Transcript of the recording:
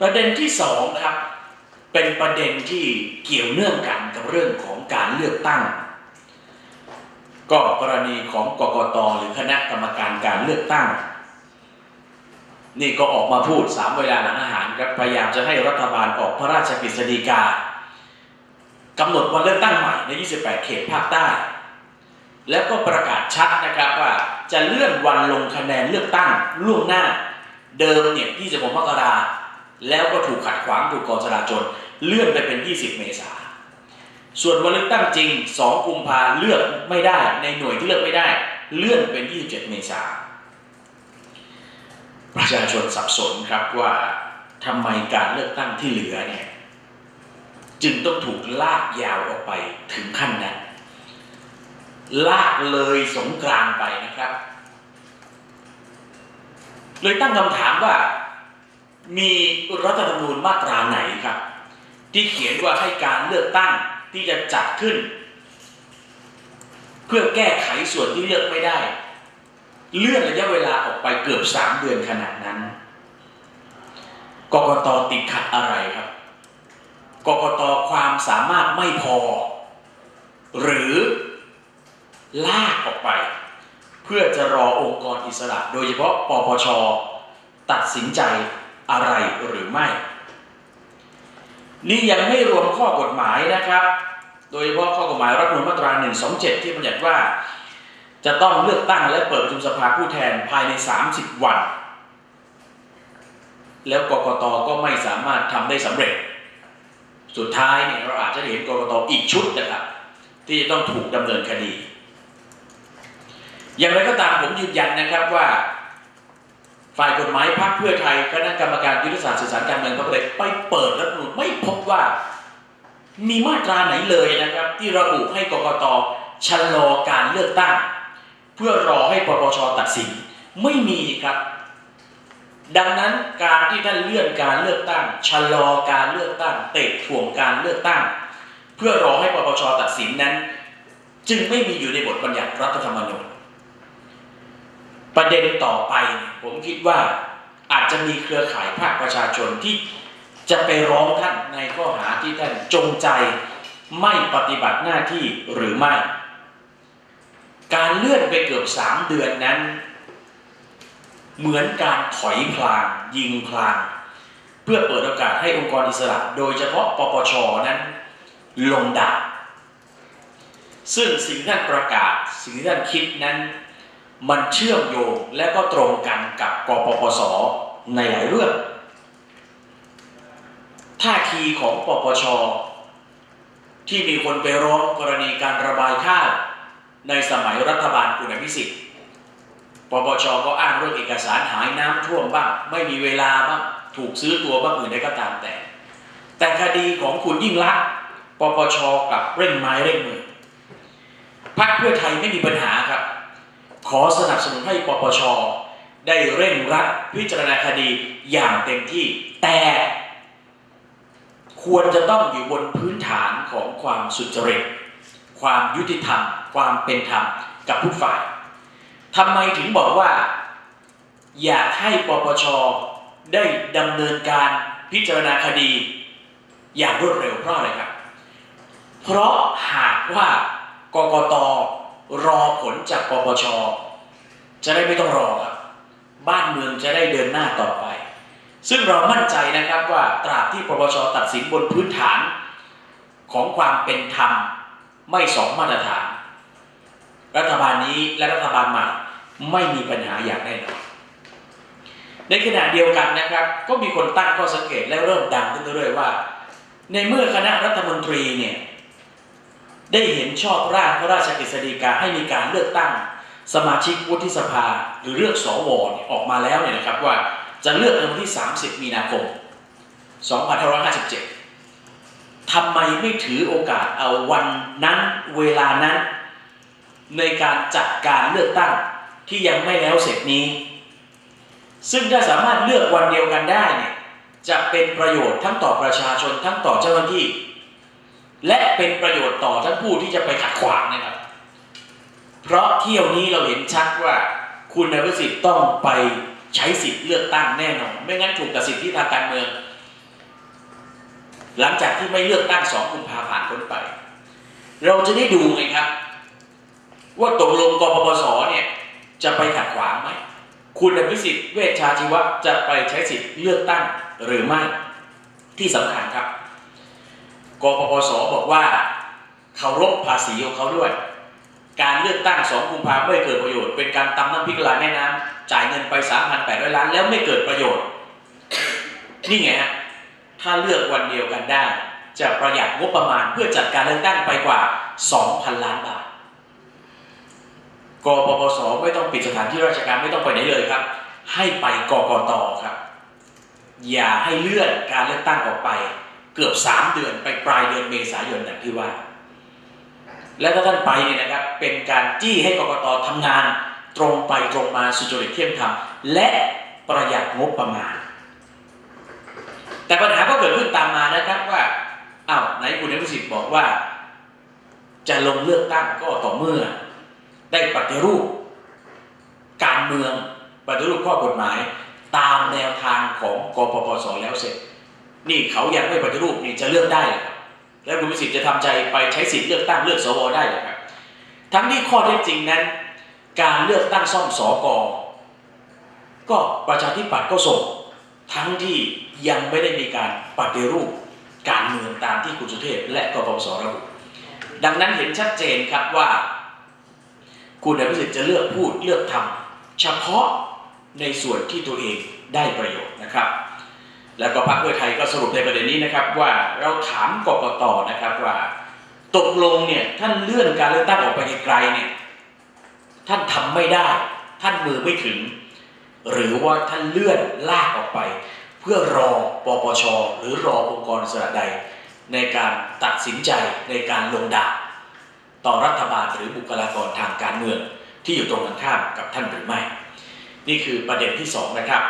ประเด็นที่สองครับ เป็นประเด็นที่เกี่ยวเนื่องกันกับเรื่องของการเลือกตั้ง ก็กรณีของกกตหรือคณะกรรมการการเลือกตั้ง นี่ก็ออกมาพูดสามเวลาหลังอาหารครับพยายามจะให้รัฐบาลออกพระราชกฤษฎีกากำหนดวันเลือกตั้งใหม่ใน 28 เขตภาคใต้ แล้วก็ประกาศชัดนะครับว่าจะเลื่อนวันลงคะแนนเลือกตั้งล่วงหน้า เดิมเนี่ย 26 มกรา แล้วก็ถูกขัดขวางถูกกองจราจรเลื่อนไปเป็น 20 เมษาส่วนวันเลือกตั้งจริง 2 กุมภาเลือกไม่ได้ ในหน่วยที่เลือกไม่ได้ เลื่อนเป็น 27 เมษาประชาชนสับสนครับว่าทำไมการเลือกตั้งที่เหลือเนี่ยจึงต้องถูกลากยาวออกไปถึงขั้นนั้น ลากเลยสงกรานไปนะครับ เลยตั้งคำถามว่า มีรัฐธรรมนูญมาตราไหนครับ ที่เขียนว่าให้การเลือกตั้งที่จะจัดขึ้น เพื่อแก้ไขส่วนที่เลือกไม่ได้ เลื่อนระยะเวลาออกไปเกือบสามเดือนขนาดนั้นกกตติดขัดอะไรครับกกตความสามารถไม่พอ หรือลากออกไป เพื่อจะรอองค์กรอิสระ โดยเฉพาะปปชตัดสินใจ อะไรหรือไม่ นี่ยังไม่รวมข้อกฎหมายนะครับ โดยเฉพาะข้อกฎหมายรัฐธรรมนูญมาตรา 127 ที่บัญญัติว่า จะต้องเลือกตั้งและเปิดประชุมสภาผู้แทนภายใน 30 วัน แล้วกกตก็ไม่สามารถทำได้สำเร็จ สุดท้ายเนี่ยเราอาจจะเห็นกกตอีกชุดนะครับ ที่จะต้องถูกดำเนินคดีอย่างไรก็ตามผมยืนยันนะครับว่า ฝ่ายกฎหมายพรรคเพื่อไทยคณะกรรมการยุทธศาสตร์สื่อสารการเมืองพรรคเพื่อไทยไปเปิดรัฐมนูญไม่พบว่า มีมาตราไหนเลยนะครับ ที่ระบุให้กกตชะลอการเลือกตั้ง เพื่อรอให้ปปชตัดสินไม่มีครับ ดังนั้นการที่ท่านเลื่อนการเลือกตั้งชะลอการเลือกตั้ง เตะถ่วงการเลือกตั้ง เพื่อรอให้ปปชตัดสินนั้น จึงไม่มีอยู่ในบทบัญญัติรัฐธรรมนูญ ประเด็นต่อไปผมคิดว่าอาจจะมีเครือข่ายภาคประชาชนที่จะไปร้องท่านในข้อหาที่ท่านจงใจไม่ปฏิบัติหน้าที่หรือไม่ การเลื่อนไปเกือบสามเดือนนั้น เหมือนการถอยพลางยิงพลางเพื่อเปิดโอกาสให้องค์กรอิสระ โดยเฉพาะปปชนั้น ลงดาบซึ่งสิ่งที่ท่านประกาศ สิ่งที่ท่านคิดนั้น มันเชื่อมโยงและก็ตรงกันกับกปปสในหลายเรื่อง ท่าทีของปปช ที่มีคนไปร้องกรณีการระบายข้าวในสมัยรัฐบาลคุณอภิสิทธิ์ปปชก็อ้างเรื่องเอกสารหายน้ำท่วมบ้าง ไม่มีเวลาบ้าง ถูกซื้อตัวบ้างอื่นใดก็ตามแต่ แต่คดีของคุณยิ่งลักษณ์ปปชกับเร่งไม้เร่งมือพรรคเพื่อไทยไม่มีปัญหาครับ ขอสนับสนุนให้ปปช ได้เร่งรัดพิจารณาคดีอย่างเต็มที่ แต่ควรจะต้องอยู่บนพื้นฐานของความสุจริต ความยุติธรรม ความเป็นธรรมกับทุกฝ่ายทำไมถึงบอกว่า อยากให้ปปช ได้ดำเนินการพิจารณาคดี อย่างรวดเร็วเพราะอะไรครับ เพราะหากว่ากกต รอผลจากปปช จะได้ไม่ต้องรอครับ บ้านเมืองจะได้เดินหน้าต่อไป ซึ่งเรามั่นใจนะครับว่าตราบที่ปปชตัดสินบนพื้นฐานของความเป็นธรรมไม่สองมาตรฐาน รัฐบาลนี้และรัฐบาลใหม่ไม่มีปัญหาอย่างแน่นอนในขณะเดียวกันนะครับ ก็มีคนตั้งข้อสังเกตและเริ่มดังขึ้นเรื่อยๆว่า ในเมื่อคณะรัฐมนตรีเนี่ย ได้เห็นชอบร่างพระราชกฤษฎีกาให้มีการเลือกตั้ง สมาชิกวุฒิสภาหรือเลือกสวออกมาแล้วเนี่ยนะครับว่าจะเลือกในวันที่ 30 มีนาคม 2557 ทำไมไม่ถือโอกาสเอาวันนั้นเวลานั้น ในการจัดการเลือกตั้งที่ยังไม่แล้วเสร็จนี้ ซึ่งถ้าสามารถเลือกวันเดียวกันได้เนี่ยจะเป็นประโยชน์ทั้งต่อประชาชนทั้งต่อเจ้าหน้าที่ และเป็นประโยชน์ต่อท่านผู้ที่จะไปขัดขวางนะครับ เพราะเที่ยวนี้เราเห็นชัดว่าคุณนายประสิทธิ์ต้องไปใช้สิทธิ์เลือกตั้งแน่นอน ไม่งั้นถูกตัดสิทธิทางการเมือง หลังจากที่ไม่เลือกตั้งสองกุมภาผ่านพ้นไป เราจะได้ดูไงครับ ว่าตกลงกปปสเนี่ยจะไปขัดขวางไหม คุณอภิสิทธิ์เวชชาชีวะจะไปใช้สิทธิ์เลือกตั้งหรือไม่ที่สำคัญครับ กปปสบอกว่าเคารพภาษีของเขาด้วย การเลือกตั้งสองกุมภาไม่เกิดประโยชน์ เป็นการตำน้ำพริกลายแม่น้ำจ่ายเงินไป 3,800 ล้านแล้วไม่เกิดประโยชน์ นี่ไงฮะถ้าเลือกวันเดียวกันได้ จะประหยัดงบประมาณเพื่อจัดการเลือกตั้งไปกว่า 2,000 ล้านบาทกปปสไม่ต้องปิดสถานที่ราชการไม่ต้องไปไหนเลยครับ ให้ไปกกตครับ อย่าให้เลื่อนการเลือกตั้งออกไป เกือบ3เดือนไปปลายเดือนเมษายนอย่างที่ว่า และถ้าท่านไปเนี่ยนะครับเป็นการจี้ให้กรกตทำงานตรงไปตรงมาสุจริตเที่ยงธรรมและประหยัดงบประมาณ แต่ปัญหาก็เกิดขึ้นตามมานะครับว่าอ้าวไหนคุณอภิสิทธิ์บอกว่า จะลงเลือกตั้งก็ต่อเมื่อ ได้ปฏิรูป การเมืองปฏิรูปข้อกฎหมาย ตามแนวทางของกปปสแล้วเสร็จ นี่เขายังไม่ปฏิรูปนี่จะเลือกได้เหรอครับแล้วคุณวิสิทธิ์จะทำใจไปใช้สิทธิ์เลือกตั้งเลือกสวได้เหรอครับทั้งที่ข้อเท็จจริงนั้น การเลือกตั้งซ่อมสอกอก็ประชาธิปัตย์ก็ส่งทั้งที่ยังไม่ได้มีการปฏิรูปการเมืองตามที่คุณสุเทพและกปปสระบุดังนั้นเห็นชัดเจนครับว่า คุณอภิสิทธิ์จะเลือกพูดเลือกทำเฉพาะในส่วนที่ตัวเองได้ประโยชน์นะครับ แล้วก็พรรคเพื่อไทยก็สรุปในประเด็นนี้นะครับ ว่าเราถามกกตนะครับว่า ตกลงเนี่ยท่านเลื่อนการเลือกตั้งออกไปไกลเนี่ยท่านทำไม่ได้ ท่านมือไม่ถึง หรือว่าท่านเลื่อนลากออกไป เพื่อรอปปชหรือรอองค์กรสระใด ในการตัดสินใจในการลงดาบต่อรัฐบาลหรือบุคลากรทางการเมืองที่อยู่ตรงกันข้ามกับท่านหรือไม่ นี่คือประเด็นที่สองนะครับ